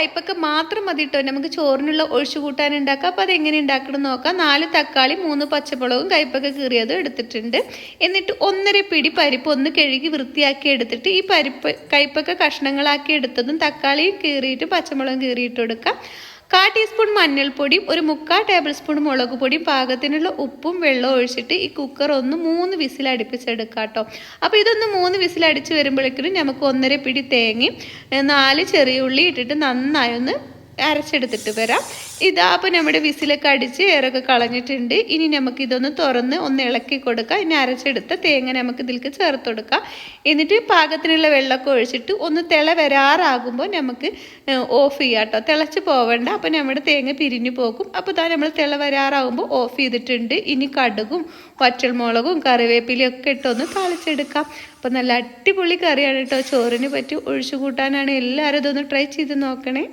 കയ്പ്പൊക്കെ മാത്രം മതി കേട്ടോ നമുക്ക് ചോറിനുള്ള ഒഴിച്ചു കൂട്ടാൻ ഉണ്ടാക്കാം. അപ്പോൾ അതെങ്ങനെ ഉണ്ടാക്കണം നോക്കാം. നാല് തക്കാളി മൂന്ന് പച്ചമുളകും കയ്പ്പൊക്കെ കീറിയതും എടുത്തിട്ടുണ്ട്. എന്നിട്ട് ഒന്നര പിടി പരിപ്പ് ഒന്ന് കഴുകി വൃത്തിയാക്കി എടുത്തിട്ട് ഈ പരിപ്പ് കയ്പ്പൊക്കെ കഷ്ണങ്ങളാക്കി എടുത്തതും തക്കാളിയും കീറിയിട്ട് പച്ചമുളകും കീറിയിട്ട് കൊടുക്കാം കാ ടീസ്പൂൺ മഞ്ഞൾപ്പൊടിയും ഒരു മുക്കാൽ ടേബിൾ സ്പൂൺ മുളക് പൊടിയും പാകത്തിനുള്ള ഉപ്പും വെള്ളവും ഒഴിച്ചിട്ട് ഈ കുക്കർ ഒന്ന് മൂന്ന് വിസിൽ അടുപ്പിച്ചെടുക്കാം കേട്ടോ അപ്പോൾ ഇതൊന്ന് മൂന്ന് വിസിൽ അടിച്ച് വരുമ്പോഴേക്കും നമുക്ക് ഒന്നര പിടി തേങ്ങയും നാല് ചെറിയ ഉള്ളി ഇട്ടിട്ട് നന്നായി ഒന്ന് അരച്ചെടുത്തിട്ട് വരാം. ഇതാ അപ്പോൾ നമ്മുടെ വിസിലൊക്കെ അടിച്ച് ഏറൊക്കെ കളഞ്ഞിട്ടുണ്ട്. ഇനി നമുക്ക് ഇതൊന്ന് തുറന്ന് ഒന്ന് ഇളക്കി കൊടുക്കാം. ഇനി അരച്ചെടുത്ത തേങ്ങ നമുക്ക് ഇതിലേക്ക് ചേർത്ത് കൊടുക്കാം. എന്നിട്ട് പാകത്തിനുള്ള വെള്ളമൊക്കെ ഒഴിച്ചിട്ട് ഒന്ന് തിള വരാറാകുമ്പോൾ നമുക്ക് ഓഫ് ചെയ്യാം കേട്ടോ തിളച്ച് പോവേണ്ട. അപ്പോൾ നമ്മുടെ തേങ്ങ പിരിഞ്ഞു പോകും. അപ്പോൾ ഇതാ നമ്മൾ തിള വരാറാകുമ്പോൾ ഓഫ് ചെയ്തിട്ടുണ്ട്. ഇനി കടുകും വറ്റൽമുളകും കറിവേപ്പിലയും ഒക്കെ ഇട്ടൊന്ന് താളിച്ചെടുക്കാം. അപ്പോൾ നല്ല അടിപൊളി കറിയാണ് കേട്ടോ ചോറിന് പറ്റി ഒഴിച്ചു കൂട്ടാനാണ് എല്ലാവരും ഇതൊന്ന് ട്രൈ ചെയ്ത് നോക്കണേ.